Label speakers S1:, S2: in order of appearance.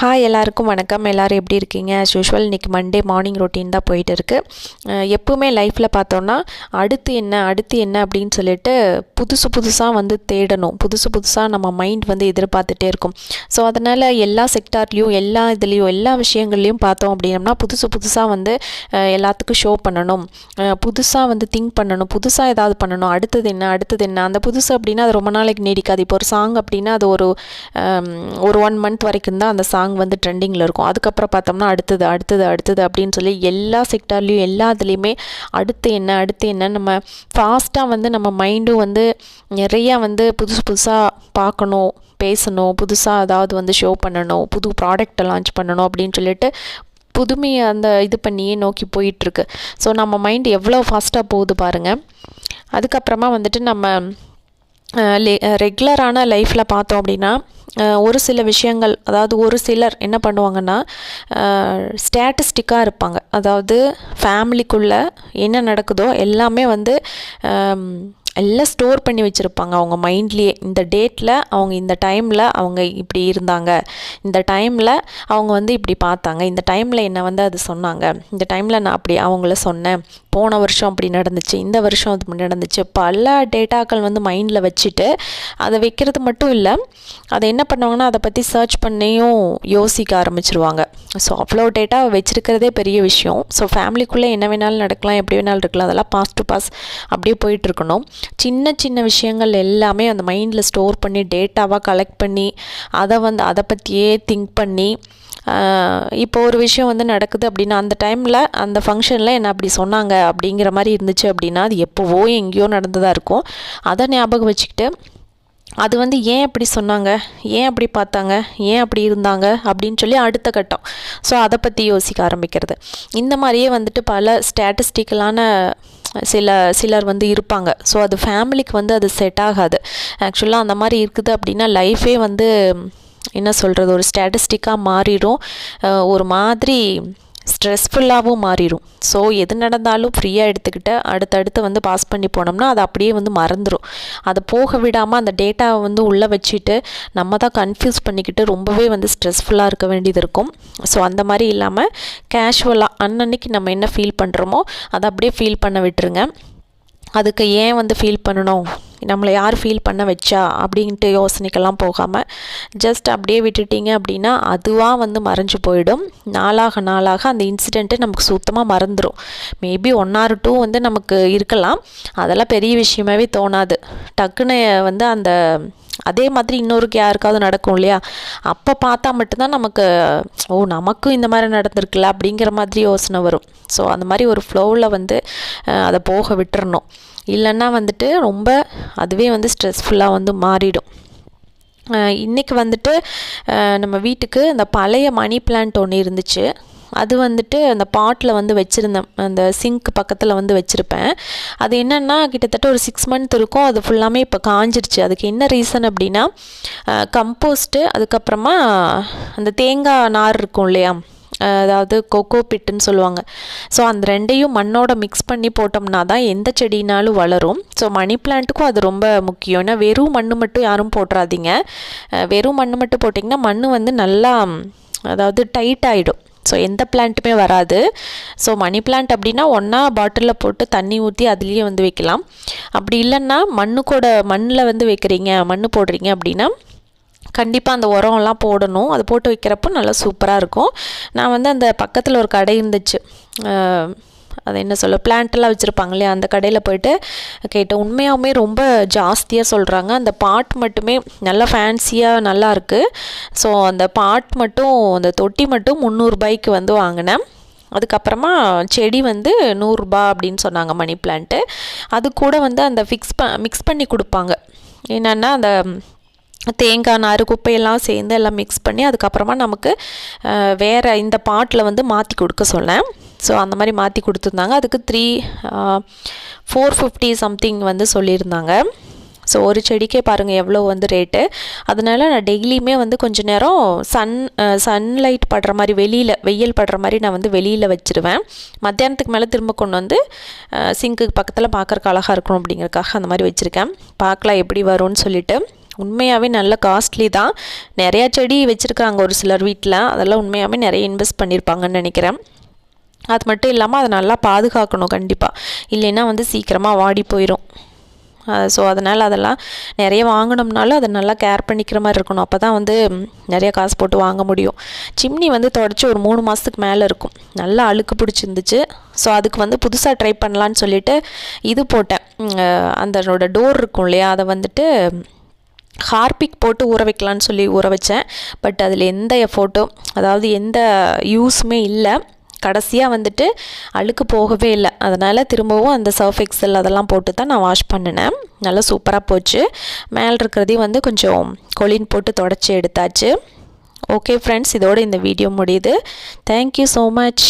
S1: Hi எல்லாருக்கும் வணக்கம். எல்லோரும் எப்படி இருக்கீங்க? ஆஸ் யூஷுவல் இன்றைக்கி மண்டே மார்னிங் ரொட்டீன் தான் போயிட்டு இருக்குது எப்போவுமே லைஃப்பில் பார்த்தோன்னா அடுத்து என்ன அடுத்து என்ன அப்படின்னு சொல்லிட்டு புதுசு புதுசாக வந்து தேடணும். புதுசு புதுசாக நம்ம மைண்ட் வந்து எதிர்பார்த்துட்டே இருக்கும். ஸோ அதனால் எல்லா செக்டார்லேயும் எல்லா இதுலேயும் எல்லா விஷயங்கள்லையும் பார்த்தோம் அப்படின்னம்னா புதுசு புதுசாக வந்து எல்லாத்துக்கும் ஷோ பண்ணணும். புதுசாக வந்து திங்க் பண்ணணும். புதுசாக ஏதாவது பண்ணணும். அடுத்தது என்ன அடுத்தது என்ன? அந்த புதுசு அப்படின்னா அது ரொம்ப நாளைக்கு நீடிக்காது. இப்போ ஒரு சாங் அப்படின்னா அது ஒரு ஒரு ஒன் மந்த் வரைக்கும் தான் அந்த சாங் வந்து ட்ரெண்டிங்கில் இருக்கும். அதுக்கப்புறம் பார்த்தோம்னா அடுத்தது அடுத்தது அடுத்தது அப்படின்னு சொல்லி எல்லா செக்டார்லேயும் எல்லா இதுலேயுமே அடுத்து என்ன அடுத்து என்ன நம்ம ஃபாஸ்ட்டாக வந்து நம்ம மைண்டும் வந்து நிறையா வந்து புதுசு புதுசாக பார்க்கணும் பேசணும். புதுசாக அதாவது வந்து ஷோ பண்ணணும். புது ப்ராடக்ட்டை லான்ச் பண்ணணும் அப்படின்னு சொல்லிட்டு புதுமையை அந்த இது பண்ணியே நோக்கி போயிட்டுருக்கு. ஸோ நம்ம மைண்ட் எவ்வளோ ஃபாஸ்ட்டாக போகுது பாருங்கள் அதுக்கப்புறமா வந்துட்டு நம்ம ரெகுலரான லைஃப்பில் பார்த்தோம் அப்படின்னா ஒரு சில விஷயங்கள் அதாவது ஒரு சிலர் என்ன பண்ணுவாங்கன்னா ஸ்டாட்டிஸ்டிக்காக இருப்பாங்க. அதாவது ஃபேமிலிக்குள்ளே என்ன நடக்குதோ எல்லாமே வந்து எல்லாம் ஸ்டோர் பண்ணி வச்சுருப்பாங்க. அவங்க மைண்ட்லேயே இந்த டேட்டில் அவங்க இந்த டைமில் அவங்க இப்படி இருந்தாங்க. இந்த டைமில் அவங்க வந்து இப்படி பார்த்தாங்க. இந்த டைமில் என்னை வந்து அது சொன்னாங்க. இந்த டைமில் நான் அப்படி அவங்கள சொன்னேன். போன வருஷம் அப்படி நடந்துச்சு இந்த வருஷம் அது நடந்துச்சு. பல டேட்டாக்கள் வந்து மைண்டில் வச்சுட்டு அதை வைக்கிறது மட்டும் இல்லை அதை என்ன பண்ணுவாங்கன்னா அதை பற்றி சர்ச் பண்ணியும் யோசிக்க ஆரம்பிச்சிருவாங்க. ஸோ அவ்வளோ டேட்டா வச்சுருக்கிறதே பெரிய விஷயம். ஸோ ஃபேமிலிக்குள்ளே என்ன வேணாலும் நடக்கலாம் எப்படி வேணாலும் இருக்கலாம் அதெல்லாம் பாஸ் டு பாஸ் அப்படியே போயிட்டு இருக்கணும். சின்ன சின்ன விஷயங்கள் எல்லாமே அந்த மைண்டில் ஸ்டோர் பண்ணி டேட்டாவாக கலெக்ட் பண்ணி அதை வந்து அதை பற்றியே திங்க் பண்ணி இப்போ ஒரு விஷயம் வந்து நடக்குது அப்படின்னா அந்த டைமில் அந்த ஃபங்க்ஷனில் என்ன அப்படி சொன்னாங்க அப்படிங்கிற மாதிரி இருந்துச்சு அப்படின்னா அது எப்போவோ எங்கேயோ நடந்ததாக இருக்கும். அதை ஞாபகம் வச்சுக்கிட்டு அது வந்து ஏன் அப்படி சொன்னாங்க? ஏன் அப்படி பார்த்தாங்க? ஏன் அப்படி இருந்தாங்க? அப்படின்னு சொல்லி அடுத்த கட்டம். ஸோ அதை பற்றி யோசிக்க ஆரம்பிக்கிறது. இந்த மாதிரியே வந்துட்டு பல ஸ்டாட்டிஸ்டிக்கலான சில சிலர் வந்து இருப்பாங்க. ஸோ அது ஃபேமிலிக்கு வந்து அது செட் ஆகாது. ஆக்சுவலாக அந்த மாதிரி இருக்குது அப்படின்னா லைஃபே வந்து என்ன சொல்கிறது ஒரு ஸ்டாட்டிஸ்டிக்காக மாறிடும். ஒரு மாதிரி ஸ்ட்ரெஸ்ஃபுல்லாகவும் மாறிடும். ஸோ எது நடந்தாலும் ஃப்ரீயாக எடுத்துக்கிட்டு அடுத்தடுத்து வந்து பாஸ் பண்ணி போனோம்னா அது அப்படியே வந்து மறந்துடும் அதை போக விடாமல் அந்த டேட்டாவை வந்து உள்ளே வச்சுட்டு நம்ம தான் கன்ஃபியூஸ் பண்ணிக்கிட்டு ரொம்பவே வந்து ஸ்ட்ரெஸ்ஃபுல்லாக இருக்க வேண்டியது இருக்கும். ஸோ அந்த மாதிரி இல்லாமல் கேஷுவலாக அன்னன்னைக்கு நம்ம என்ன ஃபீல் பண்ணுறோமோ அதை அப்படியே ஃபீல் பண்ண விட்டுருங்க. அதுக்கு ஏன் வந்து ஃபீல் பண்ணணும்? நம்மளை யார் ஃபீல் பண்ண வச்சா? அப்படின்ட்டு யோசனைக்கெல்லாம் போகாமல் ஜஸ்ட் அப்படியே விட்டுட்டீங்க அப்படின்னா அதுவாக வந்து மறைஞ்சு போயிடும். நாளாக நாளாக அந்த இன்சிடெண்ட்டு நமக்கு சுத்தமாக மறந்துடும் மேபி ஒன் ஆர் டூ வந்து நமக்கு இருக்கலாம். அதெல்லாம் பெரிய விஷயமாவே தோணாது. டக்குன்னு வந்து அந்த அதே மாதிரி இன்னொருக்கு யாருக்காவது நடக்கும் இல்லையா? அப்போ பார்த்தா மட்டும்தான் நமக்கு ஓ நமக்கும் இந்த மாதிரி நடந்திருக்குல்ல அப்படிங்கிற மாதிரி யோசனை வரும். ஸோ அந்த மாதிரி ஒரு ஃப்ளோவில் வந்து அதை போக விட்டுறணும். இல்லைன்னா வந்துட்டு ரொம்ப அதுவே வந்து ஸ்ட்ரெஸ்ஃபுல்லாக வந்து மாறிடும். இன்றைக்கி வந்துட்டு நம்ம வீட்டுக்கு அந்த பழைய மணி பிளான்ட் ஒன்று இருந்துச்சு. அது வந்துட்டு அந்த பாட்டில் வந்து வச்சுருந்தேன். அந்த சிங்க் பக்கத்தில் வந்து வச்சுருப்பேன். அது என்னென்னா கிட்டத்தட்ட ஒரு சிக்ஸ் மந்த் இருக்கும். அது ஃபுல்லாமே இப்போ காஞ்சிருச்சு. அதுக்கு என்ன ரீசன் அப்படின்னா கம்போஸ்ட்டு அதுக்கப்புறமா அந்த தேங்காய் நார் இருக்கும் இல்லையா? அதாவது கொக்கோ பிட்டுன்னு சொல்லுவாங்க. ஸோ அந்த ரெண்டையும் மண்ணோட மிக்ஸ் பண்ணி போட்டோம்னா தான் எந்த செடினாலும் வளரும். ஸோ மணி பிளான்ட்டுக்கும் அது ரொம்ப முக்கியம். ஏன்னா வெறும் மண் மட்டும் யாரும் போட்டுறாதீங்க. வெறும் மண் மட்டும் போட்டிங்கன்னா மண் வந்து நல்லா அதாவது டைட் ஆகிடும் ஸோ எந்த பிளான்ட்டுமே வராது. ஸோ மணி பிளான்ட் அப்படின்னா ஒன்றா பாட்டிலில் போட்டு தண்ணி ஊற்றி அதுலேயே வந்து வைக்கலாம். அப்படி இல்லைன்னா மண்ணுக்கூட மண்ணில் வந்து வைக்கிறீங்க மண் போடுறீங்க அப்படின்னா கண்டிப்பாக அந்த உரம்லாம் போடணும். அது போட்டு வைக்கிறப்போ நல்லா சூப்பராக இருக்கும். நான் வந்து அந்த பக்கத்தில் ஒரு கடை இருந்துச்சு. அதை என்ன சொல்ல பிளான்ட்டெல்லாம் வச்சுருப்பாங்க இல்லையா அந்த கடையில் போயிட்டு கேட்டேன் உண்மையாகவுமே ரொம்ப ஜாஸ்தியாக சொல்கிறாங்க அந்த பாட் மட்டுமே நல்லா ஃபேன்சியாக நல்லா இருக்குது ஸோ அந்த பாட் மட்டும் அந்த தொட்டி மட்டும் முந்நூறுபாய்க்கு வந்து வாங்கினேன். அதுக்கப்புறமா செடி வந்து நூறுரூபா அப்படின்னு சொன்னாங்க மணி பிளான்ட்டு அது கூட வந்து அந்த ஃபிக்ஸ் ப மிக்ஸ் பண்ணி கொடுப்பாங்க. என்னென்னா அந்த தேங்காய் நார் குப்பையெல்லாம் சேர்ந்து எல்லாம் மிக்ஸ் பண்ணி அதுக்கப்புறமா நமக்கு வேறு இந்த பாட்டில் வந்து மாற்றி கொடுக்க சொன்னேன். ஸோ அந்த மாதிரி மாற்றி கொடுத்துருந்தாங்க. அதுக்கு த்ரீ ஃபோர் ஃபிஃப்டி சம்திங் வந்து சொல்லியிருந்தாங்க. ஸோ ஒரு செடிக்கே பாருங்கள் எவ்வளோ வந்து ரேட்டு அதனால நான் டெய்லியுமே வந்து கொஞ்ச நேரம் சன் சன்லைட் படுற மாதிரி வெளியில் வெயில் படுற மாதிரி நான் வந்து வெளியில் வச்சுருவேன். மத்தியானத்துக்கு மேலே திரும்ப கொண்டு வந்து சிங்க்கு பக்கத்தில் பார்க்குறக்கு அழகாக இருக்கணும் அப்படிங்கிறக்காக அந்த மாதிரி வச்சுருக்கேன். பார்க்கலாம் எப்படி வரும்னு சொல்லிவிட்டு உண்மையாகவே நல்ல காஸ்ட்லி தான். நிறையா செடி வச்சுருக்காங்க ஒரு சிலர் வீட்டில் அதெல்லாம் உண்மையாகவே நிறைய இன்வெஸ்ட் பண்ணியிருப்பாங்கன்னு நினைக்கிறேன். அது மட்டும் இல்லாமல் அதை நல்லா பாதுகாக்கணும் கண்டிப்பாக இல்லைன்னா வந்து சீக்கிரமாக வாடி போயிடும் ஸோ அதனால் அதெல்லாம் நிறைய வாங்கினோம்னாலும் அதை நல்லா கேர் பண்ணிக்கிற மாதிரி இருக்கணும். அப்போ தான் வந்து நிறைய காசு போட்டு வாங்க முடியும். சிம்னி வந்து தொடச்சி ஒரு மூணு மாதத்துக்கு மேலே இருக்கும். நல்லா அழுக்கு பிடிச்சிருந்துச்சு. ஸோ அதுக்கு வந்து புதுசாக ட்ரை பண்ணலான்னு சொல்லிட்டு இது போட்டேன். அந்த டோர் இருக்கும் இல்லையா? அதை வந்துட்டு ஹார்பிக் போட்டு ஊற வைக்கலான்னு சொல்லி ஊற வச்சேன். பட் அதில் எந்த எஃபோர்ட்டோ அதாவது எந்த யூஸுமே இல்லை. கடைசியாக வந்துட்டு அழுக்கு போகவே இல்லை. அதனால் திரும்பவும் அந்த சர்ஃப் எக்ஸல் அதெல்லாம் போட்டு தான் நான் வாஷ் பண்ணினேன். நல்லா சூப்பராக போச்சு. மேலே இருக்கிறதையும் வந்து கொஞ்சம் கொலின் போட்டு தொடச்சி எடுத்தாச்சு. ஓகே ஃப்ரெண்ட்ஸ் இதோட இந்த வீடியோ முடியுது. Thank you so much